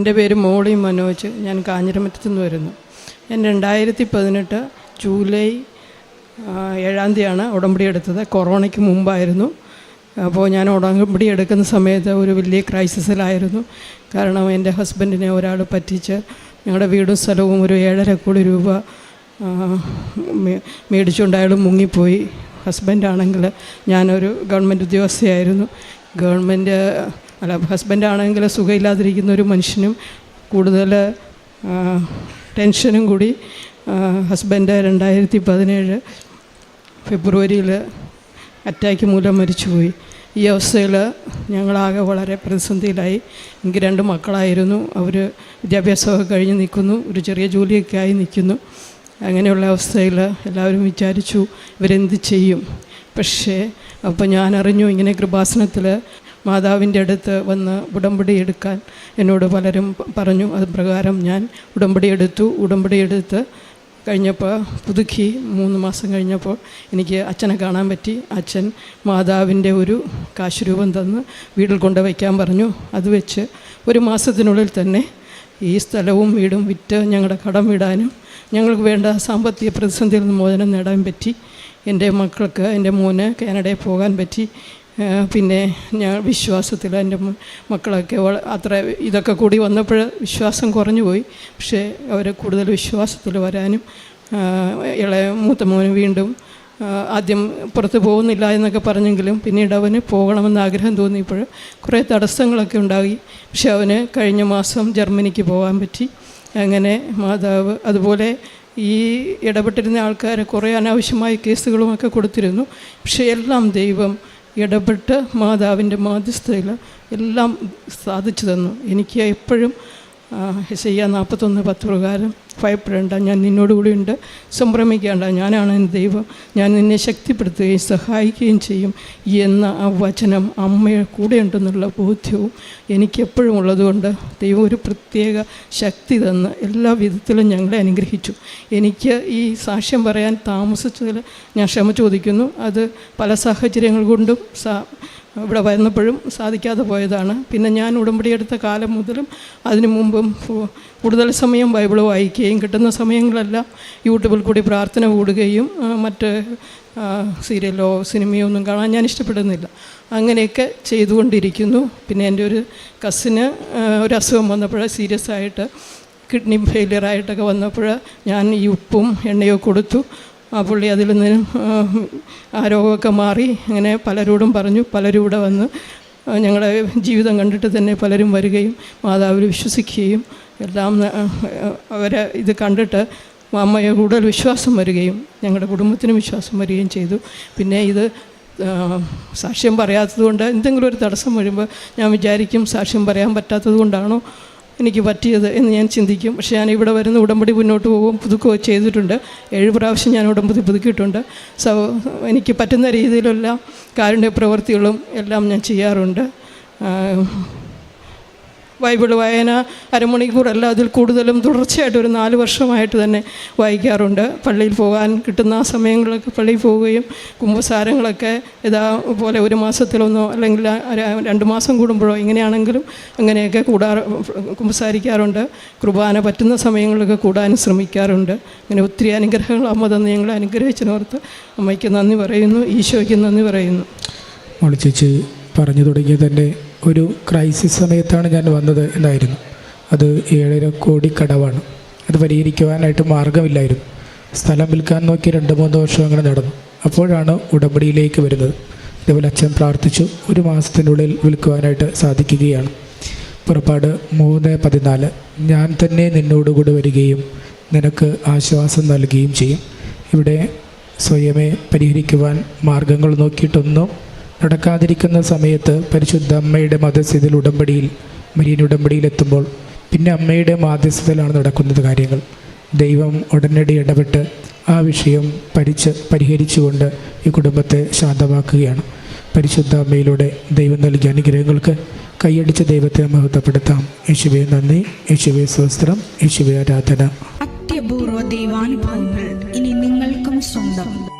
എന്റെ പേര് മോളി മനോജ്. ഞാൻ കാഞ്ഞിരമറ്റത്ത് നിന്ന് വരുന്നു. ഞാൻ രണ്ടായിരത്തി പതിനെട്ട് ജൂലൈ ഏഴാം തീയതിയാണ് ഉടമ്പടി എടുത്തത്. കൊറോണയ്ക്ക് മുമ്പായിരുന്നു. അപ്പോൾ ഞാൻ ഉടമ്പടി എടുക്കുന്ന സമയത്ത് ഒരു വലിയ ക്രൈസിസിലായിരുന്നു. കാരണം എന്റെ ഹസ്ബൻഡിനെ ഒരാൾ പറ്റിച്ച് ഞങ്ങളുടെ വീടും സ്ഥലവും ഒരു ഏഴര കോടി രൂപ മേടിച്ചുകൊണ്ട് മുങ്ങിപ്പോയി. ഹസ്ബൻഡാണെങ്കിൽ ഞാനൊരു ഗവൺമെന്റ് ഉദ്യോഗസ്ഥയായിരുന്നു. ഗവൺമെന്റ് അല്ല ഹസ്ബൻഡാണെങ്കിൽ സുഖമില്ലാതിരിക്കുന്ന ഒരു മനുഷ്യനും കൂടുതൽ ടെൻഷനും കൂടി ഹസ്ബൻഡ് രണ്ടായിരത്തി പതിനേഴ് ഫെബ്രുവരിയിൽ അറ്റാക്ക് മൂലം മരിച്ചുപോയി. ഈ അവസ്ഥയിൽ ഞങ്ങളാകെ വളരെ പ്രതിസന്ധിയിലായി. എനിക്ക് രണ്ട് മക്കളായിരുന്നു. അവർ വിദ്യാഭ്യാസമൊക്കെ കഴിഞ്ഞ് നിൽക്കുന്നു. ഒരു ചെറിയ ജോലിയൊക്കെ ആയി നിൽക്കുന്നു. അങ്ങനെയുള്ള അവസ്ഥയിൽ എല്ലാവരും വിചാരിച്ചു ഇവരെന്ത് ചെയ്യും? പക്ഷേ അപ്പോൾ ഞാനറിഞ്ഞു ഇങ്ങനെ കൃപാസനത്തിൽ മാതാവിന്റെ അടുത്ത് വന്ന് ഉടമ്പടി എടുക്കാൻ എന്നോട് പലരും പറഞ്ഞു. അത് പ്രകാരം ഞാൻ ഉടമ്പടി എടുത്തു. ഉടമ്പടി എടുത്ത് കഴിഞ്ഞപ്പോൾ പുതുക്കി മൂന്ന് മാസം കഴിഞ്ഞപ്പോൾ എനിക്ക് അച്ഛനെ കാണാൻ പറ്റി. അച്ഛൻ മാതാവിന്റെ ഒരു കാശുരൂപം തന്ന് വീട്ടിൽ കൊണ്ട് വയ്ക്കാൻ പറഞ്ഞു. അത് വെച്ച് ഒരു മാസത്തിനുള്ളിൽ തന്നെ ഈ സ്ഥലവും വീടും വിറ്റ് ഞങ്ങളുടെ കടം വിടാനും ഞങ്ങൾക്ക് വേണ്ട സാമ്പത്തിക പ്രതിസന്ധിയിൽ നിന്ന് മോചനം നേടാൻ പറ്റി. എന്റെ മക്കൾക്ക് എന്റെ മോന് കാനഡയിൽ പോകാൻ പറ്റി. പിന്നെ ഞാൻ വിശ്വാസത്തിൽ എന്റെ മക്കളൊക്കെ അത്ര ഇതൊക്കെ കൂടി വന്നപ്പോൾ വിശ്വാസം കുറഞ്ഞു പോയി. പക്ഷേ അവരെ കൂടുതൽ വിശ്വാസത്തിൽ വരാനും ഇളയ മൂത്ത മോന് വീണ്ടും ആദ്യം പുറത്ത് പോകുന്നില്ല എന്നൊക്കെ പറഞ്ഞെങ്കിലും പിന്നീട് അവന് പോകണമെന്ന് ആഗ്രഹം തോന്നിയപ്പോൾ കുറേ തടസ്സങ്ങളൊക്കെ ഉണ്ടായി. പക്ഷെ അവന് കഴിഞ്ഞ മാസം ജർമ്മനിക്ക് പോകാൻ പറ്റി. അങ്ങനെ മാതാവ് അതുപോലെ ഈ ഇടപെട്ടിരുന്ന ആൾക്കാരെ കുറേ അനാവശ്യമായ കേസുകളുമൊക്കെ കൊടുത്തിരുന്നു. പക്ഷേ എല്ലാം ദൈവം ഇടപെട്ട് മാതാവിന്റെ മാധ്യസ്ഥയിൽ എല്ലാം സാധിച്ചു തന്നു. എനിക്ക് എപ്പോഴും ചെയ്യാൻ നാൽപ്പത്തൊന്ന് പത്ത് പ്രകാരം ഭയപ്പെടേണ്ട ഞാൻ നിന്നോടുകൂടി ഉണ്ട്. സംഭ്രമിക്കേണ്ട ഞാനാണ് എന്റെ ദൈവം. ഞാൻ നിന്നെ ശക്തിപ്പെടുത്തുകയും സഹായിക്കുകയും ചെയ്യും എന്ന ആ വചനം അമ്മയുടെ കൂടെ ഉണ്ടെന്നുള്ള ബോധ്യവും എനിക്കെപ്പോഴും ഉള്ളതുകൊണ്ട് ദൈവം ഒരു പ്രത്യേക ശക്തി തന്ന് എല്ലാ വിധത്തിലും ഞങ്ങളെ അനുഗ്രഹിച്ചു. എനിക്ക് ഈ സാക്ഷ്യം പറയാൻ താമസിച്ചതിൽ ഞാൻ ക്ഷമ ചോദിക്കുന്നു. അത് പല സാഹചര്യങ്ങൾ കൊണ്ടും സാ ഇവിടെ വരുന്നപ്പോഴും സാധിക്കാതെ പോയതാണ്. പിന്നെ ഞാൻ ഉടമ്പടിയെടുത്ത കാലം മുതലും അതിനു മുമ്പും കൂടുതൽ സമയം ബൈബിൾ വായിക്കുകയും കിട്ടുന്ന സമയങ്ങളെല്ലാം. യൂട്യൂബിൽ കൂടി പ്രാർത്ഥന കൂടുകയും മറ്റ് സീരിയലോ സിനിമയോ ഒന്നും കാണാൻ ഞാൻ ഇഷ്ടപ്പെടുന്നില്ല. അങ്ങനെയൊക്കെ ചെയ്തുകൊണ്ടിരിക്കുന്നു. പിന്നെ എന്റെ ഒരു കസിന് ഒരു അസുഖം വന്നപ്പോൾ സീരിയസ് ആയിട്ട് കിഡ്നി ഫെയിലിയർ ആയിട്ടൊക്കെ വന്നപ്പോൾ ഞാൻ ഈ ഉപ്പും എണ്ണയോ കൊടുത്തു. ആ പുള്ളി അതിൽ നിന്ന് ആ രോഗമൊക്കെ മാറി അങ്ങനെ പലരോടും പറഞ്ഞു പലരും ഇവിടെ വന്ന് ഞങ്ങളുടെ ജീവിതം കണ്ടിട്ട് തന്നെ പലരും വരികയും മാതാവിൽ വിശ്വസിക്കുകയും എല്ലാം അവരെ ഇത് കണ്ടിട്ട് അമ്മയെ കൂടുതൽ വിശ്വാസം വരികയും ഞങ്ങളുടെ കുടുംബത്തിന് വിശ്വാസം വരികയും ചെയ്തു. പിന്നെ ഇത് സാക്ഷ്യം പറയാത്തത് കൊണ്ട് എന്തെങ്കിലും ഒരു തടസ്സം വരുമ്പോൾ ഞാൻ വിചാരിക്കും സാക്ഷ്യം പറയാൻ പറ്റാത്തത് കൊണ്ടാണോ എനിക്ക് പറ്റിയത് എന്ന് ഞാൻ ചിന്തിക്കും. പക്ഷേ ഞാൻ ഇവിടെ വരുന്ന ഉടമ്പടി മുന്നോട്ട് പോകും പുതുക്കുകയോ ചെയ്തിട്ടുണ്ട്. ഏഴ് പ്രാവശ്യം ഞാൻ ഉടമ്പടി പുതുക്കിയിട്ടുണ്ട്. സോ എനിക്ക് പറ്റുന്ന രീതിയിലുള്ള കാരുണ്യ പ്രവൃത്തികളും എല്ലാം ഞാൻ ചെയ്യാറുണ്ട്. ബൈബിൾ വായന അരമണിക്കൂറല്ല അതിൽ കൂടുതലും തുടർച്ചയായിട്ട് ഒരു നാല് വർഷമായിട്ട് തന്നെ വായിക്കാറുണ്ട്. പള്ളിയിൽ പോകാൻ കിട്ടുന്ന സമയങ്ങളൊക്കെ പള്ളിയിൽ പോവുകയും കുമ്പസാരങ്ങളൊക്കെ ഇതാ പോലെ ഒരു മാസത്തിലൊന്നോ അല്ലെങ്കിൽ രണ്ട് മാസം കൂടുമ്പോഴോ ഇങ്ങനെയാണെങ്കിലും അങ്ങനെയൊക്കെ കൂടാറ് കുമ്പസാരിക്കാറുണ്ട്. കുർബാന പറ്റുന്ന സമയങ്ങളിലൊക്കെ കൂടാനും ശ്രമിക്കാറുണ്ട്. അങ്ങനെ ഒത്തിരി അനുഗ്രഹങ്ങൾ അമ്മ തന്നെ ഞങ്ങളെ അനുഗ്രഹിച്ചിനോർത്ത് അമ്മയ്ക്ക് നന്ദി പറയുന്നു ഈശോയ്ക്ക് നന്ദി പറയുന്നു. പറഞ്ഞു തുടങ്ങിയ തന്നെ ഒരു ക്രൈസിസ് സമയത്താണ് ഞാൻ വന്നത് എന്നായിരുന്നു. അത് ഏഴര കോടി കടവാണ്. അത് പരിഹരിക്കുവാനായിട്ട് മാർഗമില്ലായിരുന്നു സ്ഥലം വിൽക്കാൻ നോക്കി രണ്ട് മൂന്ന് വർഷം അങ്ങനെ നടന്നു. അപ്പോഴാണ് ഉടമ്പടിയിലേക്ക് വരുന്നത്. ഇതേപോലെ അച്ഛൻ പ്രാർത്ഥിച്ചു ഒരു മാസത്തിനുള്ളിൽ വിൽക്കുവാനായിട്ട് സാധിക്കുകയാണ്. പുറപ്പാട് മൂന്ന് പതിനാല്. ഞാൻ തന്നെ നിന്നോടുകൂടി വരികയും നിനക്ക് ആശ്വാസം നൽകുകയും ചെയ്യും. ഇവിടെ സ്വയമേ പരിഹരിക്കുവാൻ മാർഗങ്ങൾ നോക്കിയിട്ടൊന്നും നടക്കാതിരിക്കുന്ന സമയത്ത് പരിശുദ്ധ അമ്മയുടെ മധ്യസ്ഥതയിൽ ഉടമ്പടിയിൽ മരിയൻ ഉടമ്പടിയിൽ എത്തുമ്പോൾ പിന്നെ അമ്മയുടെ മാധ്യസ്ഥതയിലാണ് നടക്കുന്നത് കാര്യങ്ങൾ. ദൈവം ഉടനടി ഇടപെട്ട് ആ വിഷയം പരിച്ച് പരിഹരിച്ചുകൊണ്ട് ഈ കുടുംബത്തെ ശാന്തമാക്കുകയാണ്. പരിശുദ്ധ അമ്മയിലൂടെ ദൈവം നൽകിയ അനുഗ്രഹങ്ങൾക്ക് കൈയടിച്ച ദൈവത്തെ മഹത്വപ്പെടുത്താം. യേശുവെ നന്ദി. യേശുവെ സ്വസ്ത്രം യേശുവെ ആരാധന. അത്യപൂർവ ദൈവാനുഭവങ്ങൾ ഇനി നിങ്ങൾക്കും സ്വന്തം.